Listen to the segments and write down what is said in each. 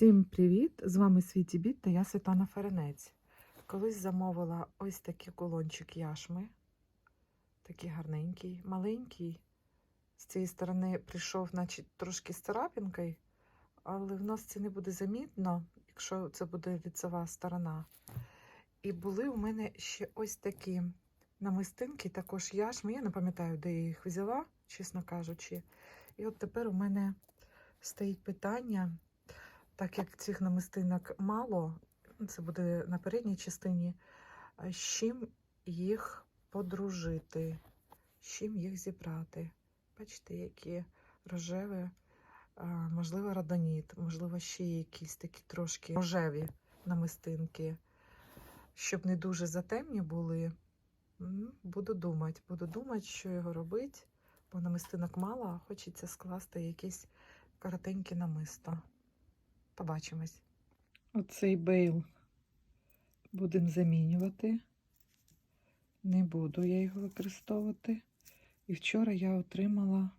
Всім привіт! З вами Світі Біт та я Світлана Ференець. Колись замовила ось такий кулончик яшми. Такий гарненький, маленький. З цієї сторони прийшов, значить, трошки з царапінкою, але в нас це не буде замітно, якщо це буде ліцева сторона. І були у мене ще ось такі намистинки, також яшми. Я не пам'ятаю, де я їх взяла, чесно кажучи. І от тепер у мене стоїть питання так як цих намистинок мало, це буде на передній частині, з чим їх подружити, з чим їх зібрати. Бачите, які рожеві, можливо, радоніт, можливо, ще якісь такі трошки рожеві намистинки. Щоб не дуже затемні були, буду думати, буду думати, що його робити, бо намистинок мало, а хочеться скласти якісь коротенькі намиста. Побачимось. Оцей бейл будемо замінювати. Не буду я його використовувати. І вчора я отримала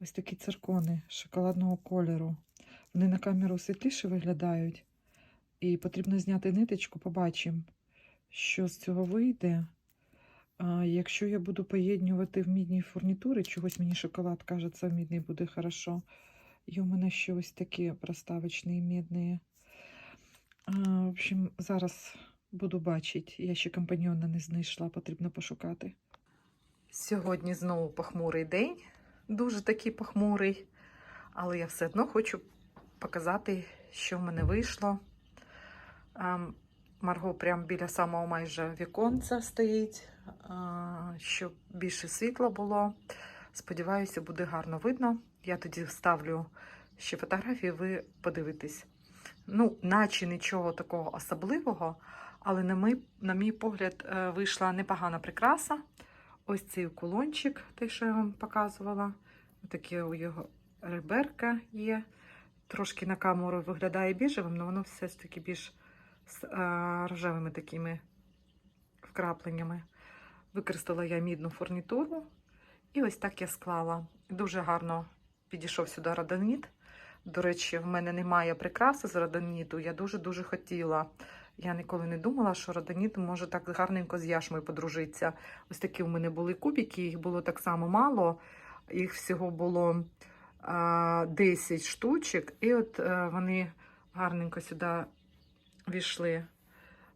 ось такі циркони шоколадного кольору. Вони на камеру світліше виглядають. І потрібно зняти ниточку, побачимо, що з цього вийде. А, якщо я буду поєднювати в мідній фурнітурі, чогось мені шоколад каже, це в мідний буде хорошо. І у мене ще ось такі проставочні мідні. А, в общем, зараз буду бачити. Я ще компаньйона не знайшла, потрібно пошукати. Сьогодні знову похмурий день, дуже такий похмурий, але я все одно хочу показати, що в мене вийшло. Марго прямо біля самого майже віконця стоїть, щоб більше світла було. Сподіваюся, буде гарно видно. Я тоді вставлю ще фотографії, ви подивитесь. Ну, наче нічого такого особливого, але на мій, на мій погляд, е, вийшла непогана прикраса. Ось цей кулончик, той, що я вам показувала. Таке у його реберка є. Трошки на камеру виглядає біжевим, але воно все ж таки більш з е, рожевими такими вкрапленнями. Використала я мідну фурнітуру. І ось так я склала. Дуже гарно підійшов сюди радоніт. До речі, в мене немає прикраси з радоніту. Я дуже-дуже хотіла. Я ніколи не думала, що радоніт може так гарненько з яшмою подружитися. Ось такі у мене були кубики, їх було так само мало. Їх всього було а, 10 штучок. І от а, вони гарненько сюди війшли.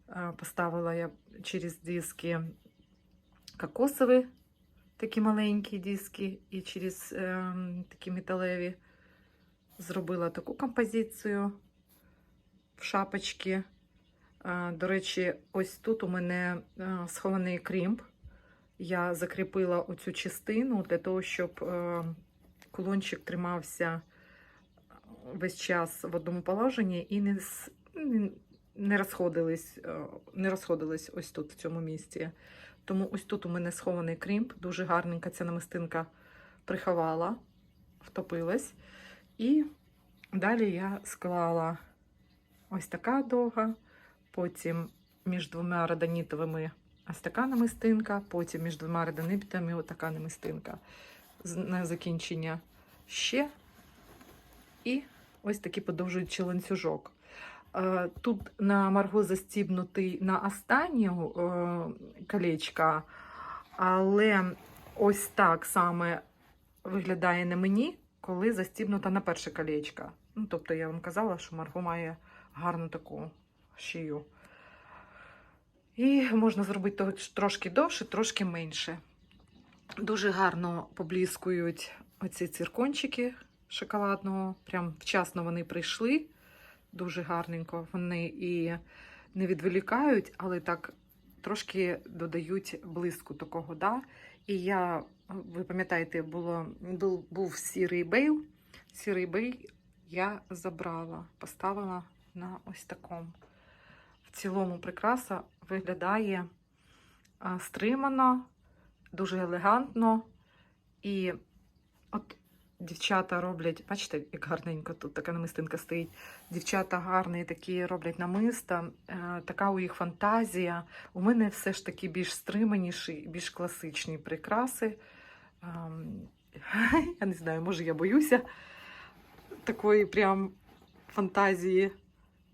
А, поставила я через диски кокосові такі маленькі диски, і через е, такі металеві зробила таку композицію в шапочці. Е, до речі, ось тут у мене е, схований крімп. Я закріпила оцю частину для того, щоб е, кулончик тримався весь час в одному положенні і не, не розходились, не розходились ось тут, в цьому місці. Тому ось тут у мене схований крімп, дуже гарненька ця намистинка приховала, втопилась. І далі я склала ось така довга, потім між двома радонітовими ось така намистинка, потім між двома радонитами ось така намистинка. На закінчення ще. І ось такий подовжуючий ланцюжок. Тут на Марго застібнутий на останню колечка, але ось так саме виглядає на мені, коли застібнута на перше колечко. Ну, тобто я вам казала, що Марго має гарну таку шию. І можна зробити трошки довше, трошки менше. Дуже гарно поблискують оці циркончики шоколадного. Прям вчасно вони прийшли. Дуже гарненько. Вони і не відволікають, але так трошки додають блиску такого. да. І я, ви пам'ятаєте, було, був, був сірий бейл. Сірий бейл я забрала, поставила на ось такому. В цілому прикраса виглядає стримано, дуже елегантно. І от Дівчата роблять, бачите, як гарненько тут така намистинка стоїть. Дівчата гарні такі роблять намиста, е, така у їх фантазія. У мене все ж таки більш стриманіші, більш класичні прикраси. Ем, я не знаю, може я боюся такої прям фантазії.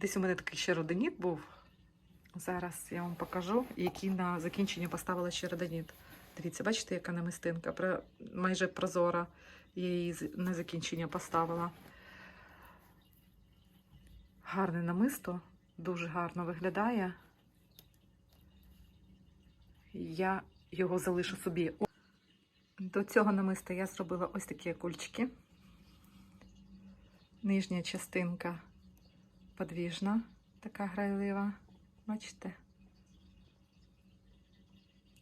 Десь у мене такий ще родоніт був. Зараз я вам покажу, який на закінчення поставила ще родоніт. Дивіться, бачите, яка намистинка? Майже прозора. Я її на закінчення поставила. Гарне намисто, дуже гарно виглядає. Я його залишу собі. До цього намиста я зробила ось такі кульчики. Нижня частинка подвіжна, така грайлива. Бачите?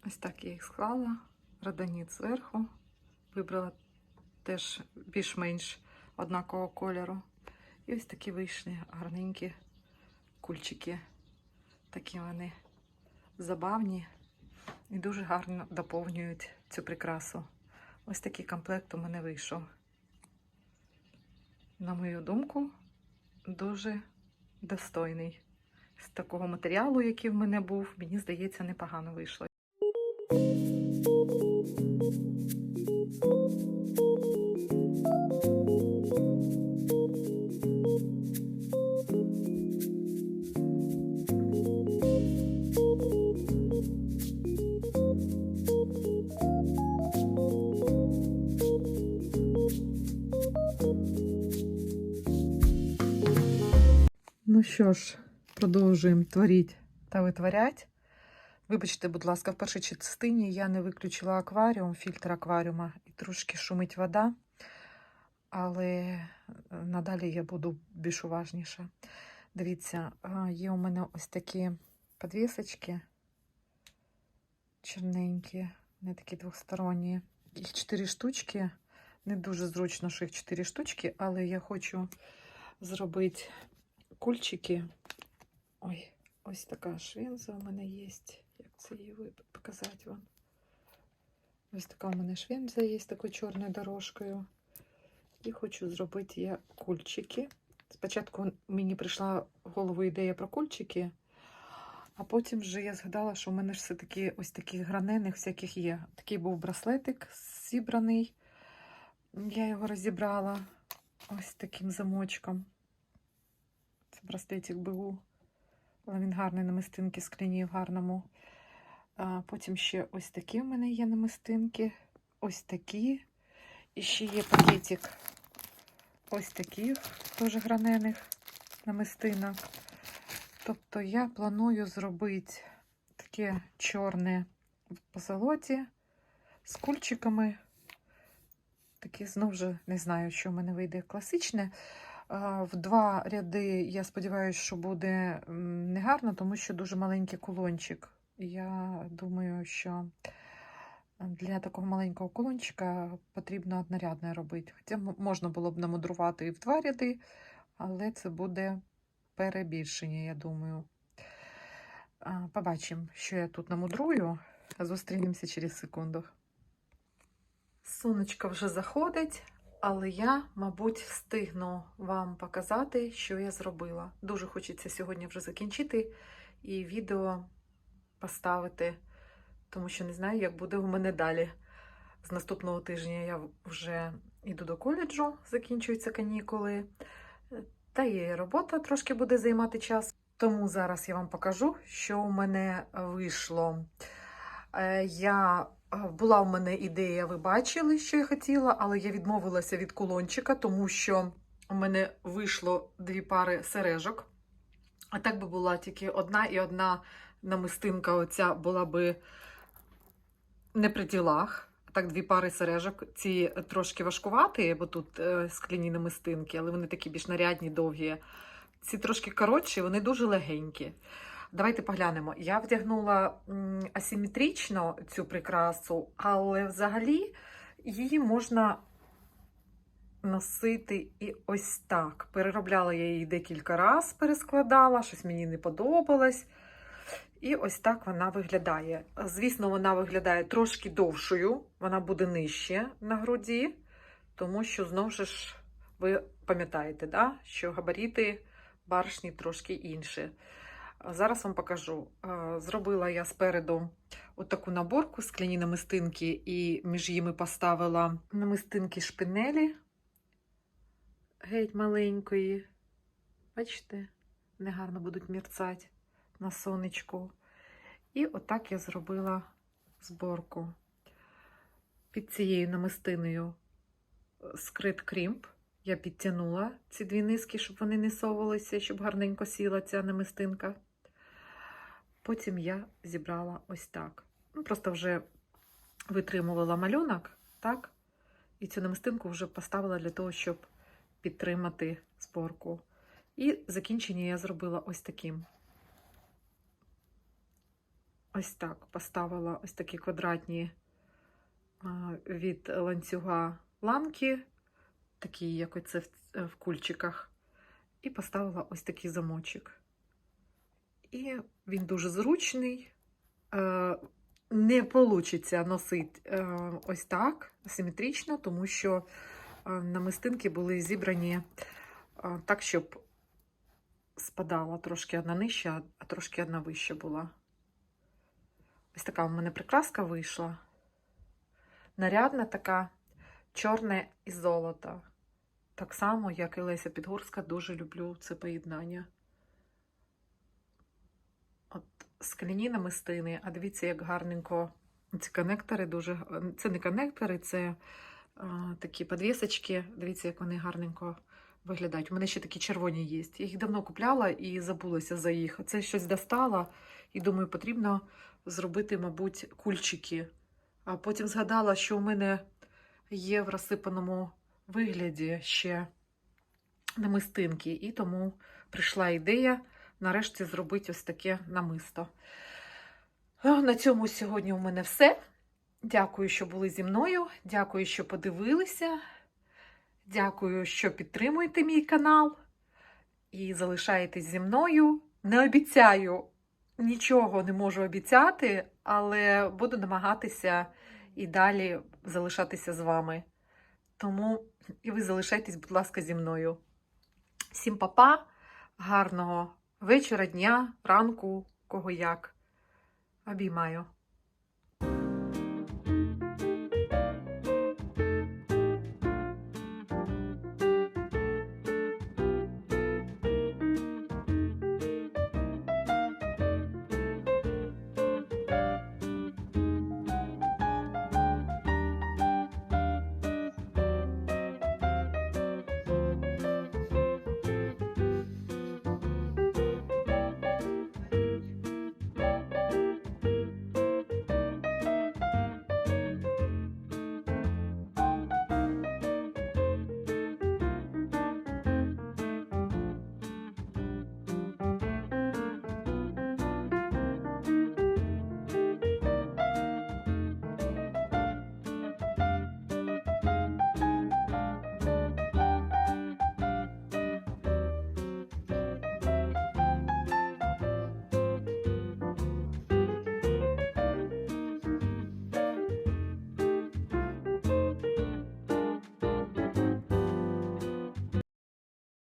Ось так я їх склала. Родоніт зверху. Вибрала теж більш-менш однакового кольору. І ось такі вийшли гарненькі кульчики. Такі вони забавні і дуже гарно доповнюють цю прикрасу. Ось такий комплект у мене вийшов. На мою думку, дуже достойний. З такого матеріалу, який в мене був, мені здається, непогано вийшло. Що ж, продовжуємо творити та витворять. Вибачте, будь ласка, в першій частині я не виключила акваріум, фільтр акваріума, і трошки шумить вода, але е, надалі я буду більш уважніша. Дивіться, є у мене ось такі підвісочки чорненькі, не такі двосторонні. Їх чотири штучки. Не дуже зручно, що їх чотири штучки, але я хочу зробити кульчики. Ой, ось така швінза у мене є. Як це її показати вам? Ось така у мене швінза є з такою чорною дорожкою. І хочу зробити я кульчики. Спочатку мені прийшла в голову ідея про кульчики, а потім вже я згадала, що в мене ж все-таки ось таких гранених всяких є. Такий був браслетик зібраний. Я його розібрала ось таким замочком. Браслетик БУ. Але він гарний намистинки скляні в гарному. А потім ще ось такі в мене є намистинки. Ось такі. І ще є пакетик ось таких теж гранених намистинок. Тобто я планую зробити таке чорне в позолоті з кульчиками. Таке знову ж не знаю, що в мене вийде класичне. В два ряди, я сподіваюся, що буде негарно, тому що дуже маленький кулончик. Я думаю, що для такого маленького кулончика потрібно однорядне робити. Хоча можна було б намудрувати і в два ряди, але це буде перебільшення, я думаю. Побачимо, що я тут намудрую. Зустрінемося через секунду. Сонечко вже заходить, але я, мабуть, встигну вам показати, що я зробила. Дуже хочеться сьогодні вже закінчити і відео поставити, тому що не знаю, як буде у мене далі. З наступного тижня я вже йду до коледжу, закінчуються канікули. Та і робота трошки буде займати час. Тому зараз я вам покажу, що у мене вийшло. Е, Я була у мене ідея, ви бачили, що я хотіла, але я відмовилася від кулончика, тому що у мене вийшло дві пари сережок. А так би була тільки одна і одна намистинка оця була би не при ділах. Так, дві пари сережок. Ці трошки важкуваті, бо тут е, скляні намистинки, але вони такі більш нарядні, довгі. Ці трошки коротші, вони дуже легенькі. Давайте поглянемо. Я вдягнула асиметрично цю прикрасу, але взагалі її можна носити і ось так. Переробляла я її декілька разів, перескладала, щось мені не подобалось. І ось так вона виглядає. Звісно, вона виглядає трошки довшою, вона буде нижче на груді, тому що, знову ж, ви пам'ятаєте, да? що габаріти баришні трошки інші. Зараз вам покажу. Зробила я спереду отаку наборку скляні намистинки, і між ними поставила намистинки шпинелі геть маленької. Бачите, вони гарно будуть мерцати на сонечку. І отак я зробила зборку. Під цією намистиною е, скрит крімп. Я підтягнула ці дві низки, щоб вони не совалися, щоб гарненько сіла ця намистинка. Потім я зібрала ось так. Ну, просто вже витримувала малюнок, так? І цю намистинку вже поставила для того, щоб підтримати зборку. І закінчення я зробила ось таким. Ось так поставила ось такі квадратні від ланцюга ланки, такі, як оце в кульчиках, і поставила ось такий замочок. І він дуже зручний. Е, Не вийде носити ось так симетрично, тому що е, намистинки були зібрані е, так, щоб спадала трошки одна нижча, а трошки одна вища була. Ось така у мене прикраска вийшла. Нарядна така, чорне і золото. Так само, як і Леся Підгорська, дуже люблю це поєднання. От скляні намистини, а дивіться, як гарненько ці конектори дуже. Це не конектори, це а, такі підвісочки. Дивіться, як вони гарненько виглядають. У мене ще такі червоні є. Я їх давно купляла і забулася за їх. Це щось достала і думаю, потрібно зробити, мабуть, кульчики. А потім згадала, що у мене є в розсипаному вигляді ще намистинки, і тому прийшла ідея нарешті зробити ось таке намисто. На цьому сьогодні у мене все. Дякую, що були зі мною. Дякую, що подивилися. Дякую, що підтримуєте мій канал і залишаєтесь зі мною. Не обіцяю, нічого не можу обіцяти, але буду намагатися і далі залишатися з вами. Тому і ви залишайтесь, будь ласка, зі мною. Всім па-па, гарного вечора, дня, ранку, кого як. Обіймаю.